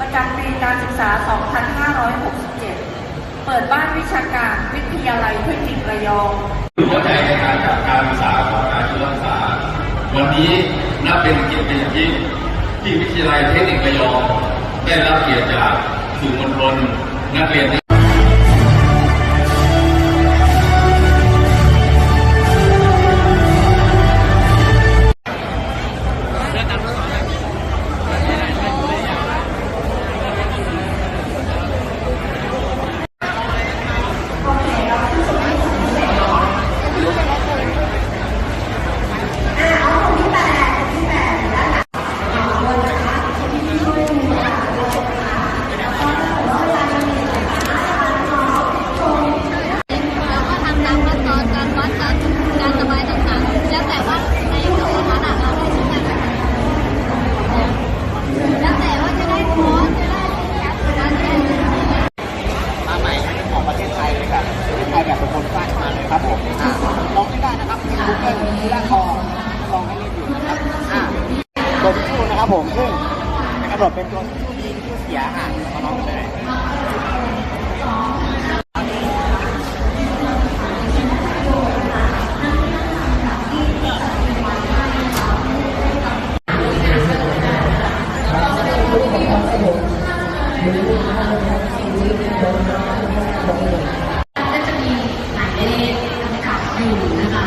ประจำปีการศึกษา 2567 เปิดบ้านวิชาการวิทยาลัยเทคนิคระยองหัวใจในการจัดการศึกษาของการชุรักษา วันนี้นับเป็นเกียรติเป็นอย่างยิ่งที่วิทยาลัยเทคนิคระยอง ได้รับเกียรติจากสื่อมวลชนนักเรียน ครับผมซึ่งกำหนดเป็นตัวทิชชู่ดีทิชชู่เสียอะมาลองได้ก็จะมีหมายเลขกำกับอยู่นะคะ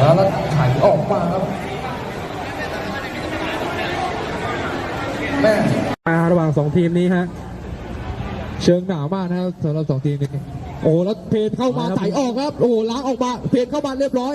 แล้วถ่ายออกมาครับแม่มาระหว่างสองทีมนี้ฮะ เชิงหนาวมากนะครับสำหรับสองทีมนี้ โอ้แล้วเพนเข้ามาไถออกครับ โอ้ล้างออกมาเพนเข้ามาเรียบร้อย